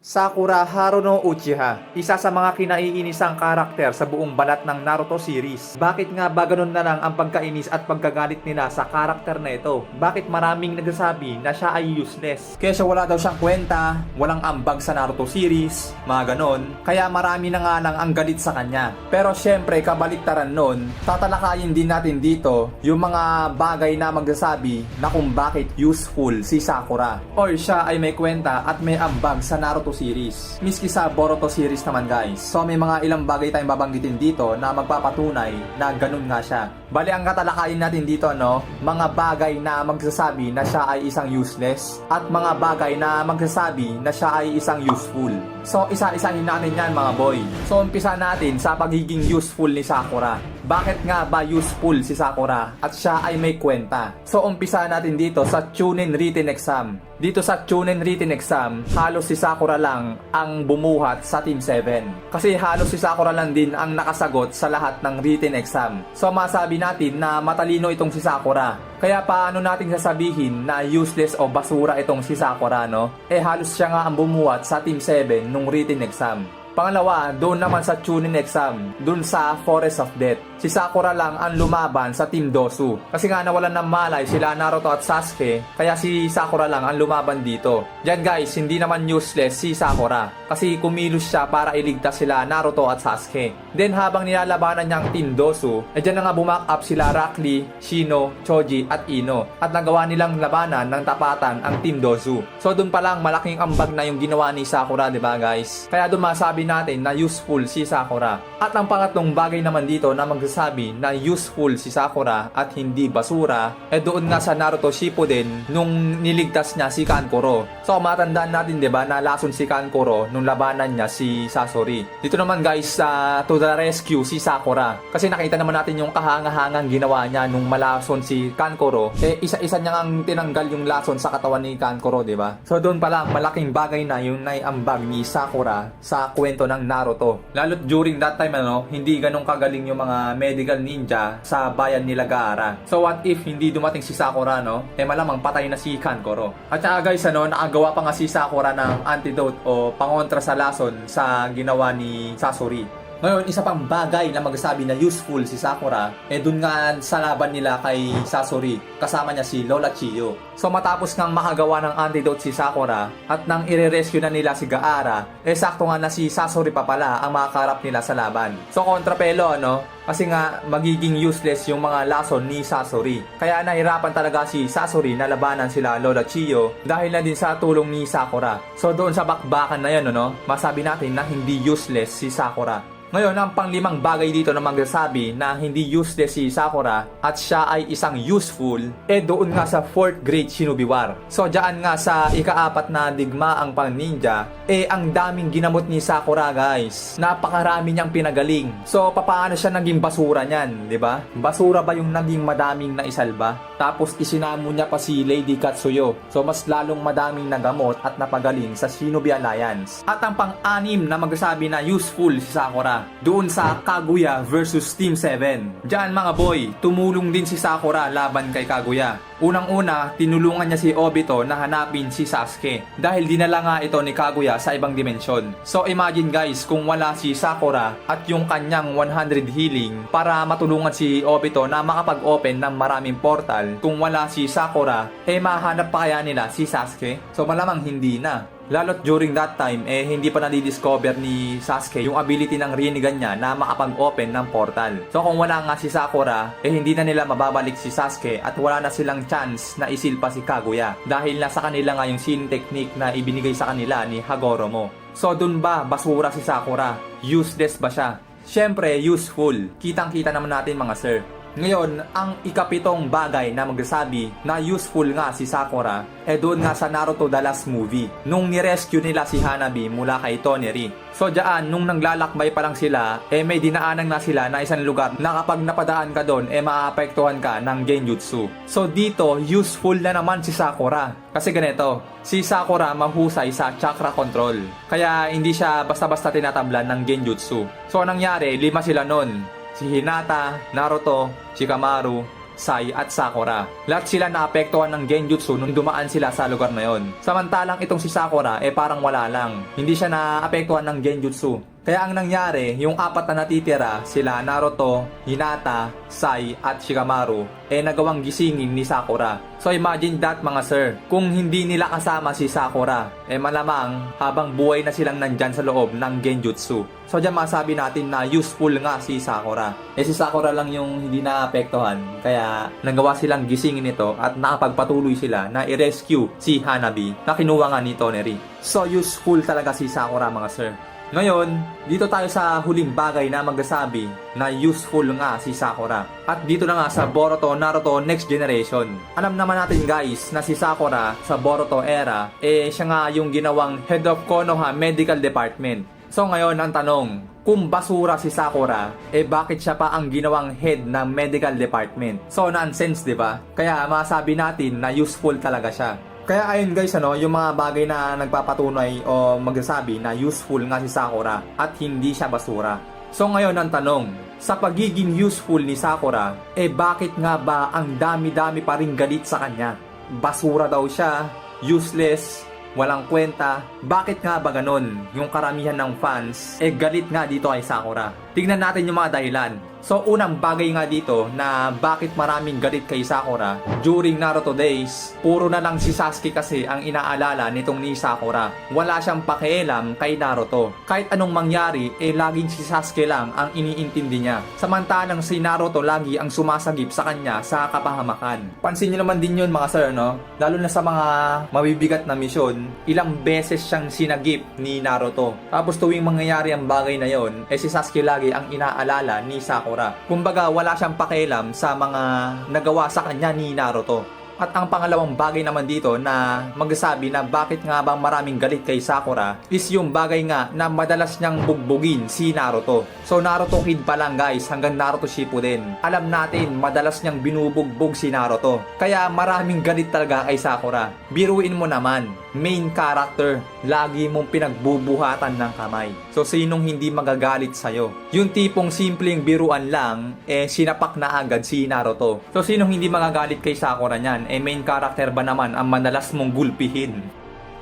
Sakura Haruno Uchiha, isa sa mga kinaiinisang karakter sa buong balat ng Naruto series. Bakit nga ba ganun na lang ang pagkainis at pagkagalit nila sa karakter na ito? Bakit maraming nagsasabi na siya ay useless? Siya wala daw siyang kwenta, walang ambag sa Naruto series, mga ganon. Kaya marami na nga lang ang galit sa kanya. Pero syempre, kabaliktaran nun, tatalakayin din natin dito yung mga bagay na magsasabi na kung bakit useful si Sakura. Or siya ay may kwenta at may ambag sa Naruto series. Miski sa Boruto series naman guys. So may mga ilang bagay tayong babanggitin dito na magpapatunay na ganun nga siya. Bali ang katalakayin natin dito no, mga bagay na magsasabi na siya ay isang useless at mga bagay na magsasabi na siya ay isang useful. So isa-isahin natin yan mga boy. So umpisa natin sa pagiging useful ni Sakura. Bakit nga ba useful si Sakura at siya ay may kwenta? So umpisa natin dito sa Chunin Written Exam. Dito sa Chunin Written Exam, halos si Sakura lang ang bumuhat sa Team 7. Kasi halos si Sakura lang din ang nakasagot sa lahat ng written exam. So masabi natin na matalino itong si Sakura. Kaya paano natin sasabihin na useless o basura itong si Sakura no? Eh halos siya nga ang bumuhat sa Team 7 nung written exam. Pangalawa, doon naman sa Chunin exam, doon sa Forest of Death. Si Sakura lang ang lumaban sa Team Dosu. Kasi nga nawalan ng malay sila Naruto at Sasuke, kaya si Sakura lang ang lumaban dito. Diyan guys, hindi naman useless si Sakura. Kasi kumilos siya para iligtas sila Naruto at Sasuke. Then habang nilalabanan niya ang Team Dosu, eh dyan na nga bumak up sila Lee, Shino, Choji at Ino. At nagawa nilang labanan ng tapatan ang Team Dosu. So doon pa lang malaking ambag na yung ginawa ni Sakura, di ba guys? Kaya doon masabi natin na useful si Sakura. At ang pangatlong bagay naman dito na magsasabi na useful si Sakura at hindi basura, eh doon nga sa Naruto Shippuden nung niligtas niya si Kankuro. So matandaan natin 'di ba na lason si Kankuro nung labanan niya si Sasori. Dito naman guys sa to the rescue si Sakura. Kasi nakita naman natin yung kahangahangang ginawa niya nung malason si Kankuro. Eh isa-isa niya ang tinanggal yung lason sa katawan ni Kankuro, 'di ba? So doon pa lang malaking bagay na yung naiambag ni Sakura sa kwento ng Naruto. Lalo't during that time ano, hindi ganong kagaling yung mga medical ninja sa bayan nila Gaara. So what if hindi dumating si Sakura no? Eh malamang patay na si Kankuro. At saka guys ano, nakagawa pa nga si Sakura ng antidote o pangontra sa lason sa ginawa ni Sasori. Ngayon, isa pang bagay na magsasabi na useful si Sakura, eh dun nga sa laban nila kay Sasori, kasama niya si Lola Chiyo. So matapos ngang makagawa ng antidote si Sakura, at nang ire-rescue na nila si Gaara, eh sakto nga na si Sasori pa pala ang makakarap nila sa laban. So kontrapelo, ano? Kasi nga magiging useless yung mga lason ni Sasori. Kaya nahirapan talaga si Sasori na labanan sila Lola Chiyo dahil na din sa tulong ni Sakura. So doon sa bakbakan na yun, ano, masabi natin na hindi useless si Sakura. Ngayon, ang panglimang bagay dito na magsasabi na hindi useless si Sakura at siya ay isang useful, eh doon nga sa 4th grade Shinobi War. So, dyan nga sa ikaapat na digmaang pang ninja, eh ang daming ginamot ni Sakura guys. Napakarami niyang pinagaling. So, papaano siya naging basura niyan, di ba? Basura ba yung naging madaming na isalba? Tapos isinamo niya pa si Lady Katsuyo. So, mas lalong madaming nagamot at napagaling sa Shinobi Alliance. At ang pang-anim na magsasabi na useful si Sakura doon sa Kaguya versus Team 7. Diyan mga boy, tumulong din si Sakura laban kay Kaguya. Unang-una, tinulungan niya si Obito na hanapin si Sasuke dahil dinala nga ito ni Kaguya sa ibang dimensyon. So imagine guys kung wala si Sakura at yung kanyang 100 healing para matulungan si Obito na makapag-open ng maraming portal. Kung wala si Sakura, eh mahanap pa kaya nila si Sasuke? So malamang hindi na. Lalo't during that time, eh hindi pa nadidiscover ni Sasuke yung ability ng Rinnegan niya na makapag-open ng portal. So kung wala nga si Sakura, eh hindi na nila mababalik si Sasuke at wala na silang chance na isilpa si Kaguya. Dahil nasa kanila nga yung scene technique na ibinigay sa kanila ni Hagoromo. So dun ba basura si Sakura? Useless ba siya? Syempre, useful. Kitang-kita naman natin mga sir. Ngayon, ang ikapitong bagay na magsasabi na useful nga si Sakura eh doon nga sa Naruto The Last Movie nung nirescue nila si Hanabi mula kay Toneri. So dyan, nung naglalakbay pa lang sila, eh may dinaanan na sila na isang lugar na kapag napadaan ka doon, eh maapektuhan ka ng genjutsu. So dito, useful na naman si Sakura. Kasi ganito, si Sakura mahusay sa chakra control. Kaya hindi siya basta-basta tinatablan ng genjutsu. So anong nangyari, lima sila nun si Hinata, Naruto, Shikamaru, Sai at Sakura. Lahat sila naapektuhan ng genjutsu nung dumaan sila sa lugar na yon. Samantalang itong si Sakura eh parang wala lang. Hindi siya naapektuhan ng genjutsu. Kaya ang nangyari, yung apat na natitira, sila Naruto, Hinata, Sai, at Shikamaru, eh nagawang gisingin ni Sakura. So imagine that mga sir, kung hindi nila kasama si Sakura, eh malamang habang buhay na silang nandyan sa loob ng Genjutsu. So dyan masabi natin na useful nga si Sakura. Eh si Sakura lang yung hindi naapektuhan, kaya nagawa silang gisingin ito at nakapagpatuloy sila na i-rescue si Hanabi na kinuha nga ni Toneri. So useful talaga si Sakura mga sir. Ngayon, dito tayo sa huling bagay na magsasabi na useful nga si Sakura. At dito na nga sa Boruto Naruto Next Generation. Alam naman natin guys na si Sakura sa Boruto era, eh siya nga yung ginawang Head of Konoha Medical Department. So ngayon ang tanong, kung basura si Sakura, eh bakit siya pa ang ginawang head ng medical department? So nonsense, di ba? Kaya masabi natin na useful talaga siya. Kaya ayun guys, ano, yung mga bagay na nagpapatunay o magsasabi na useful nga si Sakura at hindi siya basura. So ngayon ang tanong, sa pagiging useful ni Sakura, eh bakit nga ba ang dami-dami pa rin galit sa kanya? Basura daw siya, useless, walang kwenta. Bakit nga ba ganon? Yung karamihan ng fans, eh galit nga dito kay Sakura. Tignan natin yung mga dahilan. So unang bagay nga dito na bakit maraming galit kay Sakura during Naruto days, puro na lang si Sasuke kasi ang inaalala nitong ni Sakura. Wala siyang pakialam kay Naruto. Kahit anong mangyari, eh laging si Sasuke lang ang iniintindi niya. Samantalang si Naruto lagi ang sumasagip sa kanya sa kapahamakan. Pansin niyo naman din yun mga sir, no? Lalo na sa mga mabibigat na misyon, ilang beses siyang sinagip ni Naruto. Tapos tuwing mangyayari ang bagay na yon, eh si Sasuke lagi ang inaalala ni Sakura. Kumbaga wala siyang pakialam sa mga nagawa sa kanya ni Naruto. At ang pangalawang bagay naman dito na magsasabi na bakit nga bang maraming galit kay Sakura is yung bagay nga na madalas niyang bugbugin si Naruto. So Naruto Kid pa lang guys hanggang Naruto Shippuden. Alam natin madalas niyang binubugbog si Naruto. Kaya maraming galit talaga kay Sakura. Biruin mo naman, main character, lagi mong pinagbubuhatan ng kamay. So sinong hindi magagalit sa'yo? Yung tipong simpleng biruan lang, eh sinapak na agad si Naruto. So sinong hindi magagalit kay Sakura niyan? Eh main character ba naman ang madalas mong gulpihin?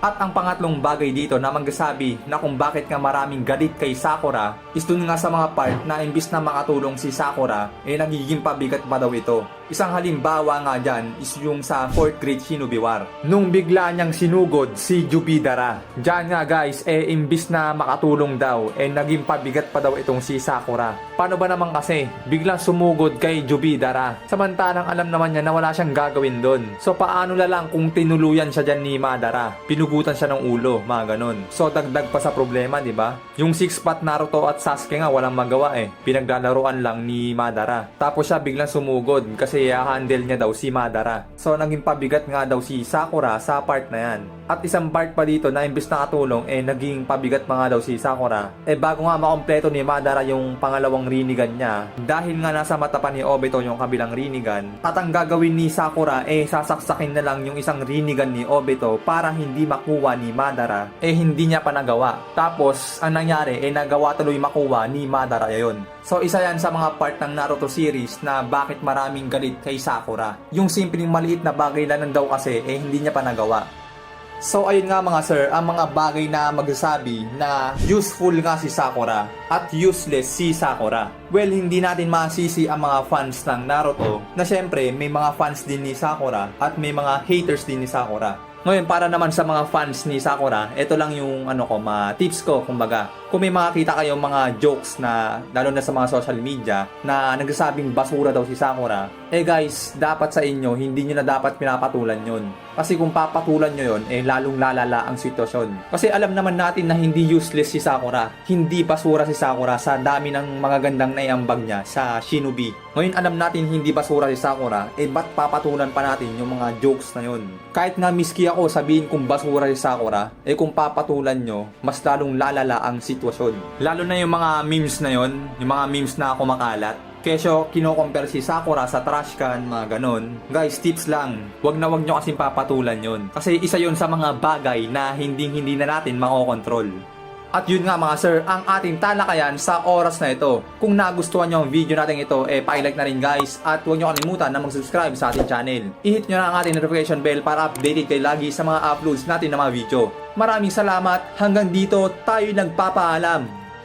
At ang pangatlong bagay dito na magsasabi na kung bakit nga maraming galit kay Sakura is dun nga sa mga part na imbis na makatulong si Sakura, eh nagiging pabigat pa daw ito. Isang halimbawa nga dyan is yung sa 4th grade Shinobi War. Nung bigla niyang sinugod si Jubidara. Dyan nga guys, eh imbis na makatulong daw, eh naging pabigat pa daw itong si Sakura. Paano ba naman kasi, biglang sumugod kay Jubidara. Samantalang alam naman niya na wala siyang gagawin doon. So paano na lang kung tinuluyan siya dyan ni Madara? Pinugutan siya ng ulo, mga ganon. So dagdag pa sa problema, di ba? Yung six path Naruto at Sasuke nga walang magawa eh. Pinaglalaroan lang ni Madara. Tapos siya biglang sumugod kasi handle niya daw si Madara. So naging pabigat nga daw si Sakura sa part na yan. At isang part pa dito na imbis na katulong eh naging pabigat pa nga daw si Sakura. Eh bago nga makompleto ni Madara yung pangalawang rinigan niya, dahil nga nasa mata pa ni Obito yung kabilang rinigan, at ang gagawin ni Sakura eh sasaksakin na lang yung isang rinigan ni Obito para hindi makuha ni Madara, eh hindi niya pa nagawa. Tapos ang nangyari eh nagawa tuloy makuha ni Madara yun. So isa yan sa mga part ng Naruto series na bakit maraming galit kay Sakura. Yung simpleng maliit na bagay lang daw kasi eh hindi niya pa nagawa. So ayun nga mga sir, ang mga bagay na magsasabi na useful nga si Sakura at useless si Sakura. Well, hindi natin masisi ang mga fans ng Naruto na syempre may mga fans din ni Sakura at may mga haters din ni Sakura. Ngayon, para naman sa mga fans ni Sakura, ito lang yung ano ko, mga tips ko, kumbaga. Kung may makakita kayong mga jokes na, lalo na sa mga social media, na nagsasabing basura daw si Sakura, eh guys, dapat sa inyo, hindi nyo na dapat pinapatulan yun. Kasi kung papatulan nyo yun, eh lalong lalala ang sitwasyon. Kasi alam naman natin na hindi useless si Sakura. Hindi basura si Sakura sa dami ng mga gandang naiambag niya sa Shinobi. Ngayon alam natin hindi basura si Sakura, eh ba't papatulan pa natin yung mga jokes na yun? Kahit nga miski ako sabihin kung basura si Sakura, eh kung papatulan nyo, mas lalong lalala ang sitwasyon. Lalo na yung mga memes na yon, yung mga memes na kumakalat. Kesyo, kino-compare si Sakura sa trash can, mga ganon. Guys, tips lang. Wag na wag nyo kasing papatulan yon. Kasi isa yon sa mga bagay na hindi hindi na natin makokontrol. At yun nga mga sir, ang ating talakayan sa oras na ito. Kung nagustuhan nyo ang video natin ito, eh pa-like na rin guys. At huwag nyo kalimutan na mag-subscribe sa ating channel. I-hit nyo na ang ating notification bell para updated kayo lagi sa mga uploads natin ng mga video. Maraming salamat. Hanggang dito tayo nagpapaalam.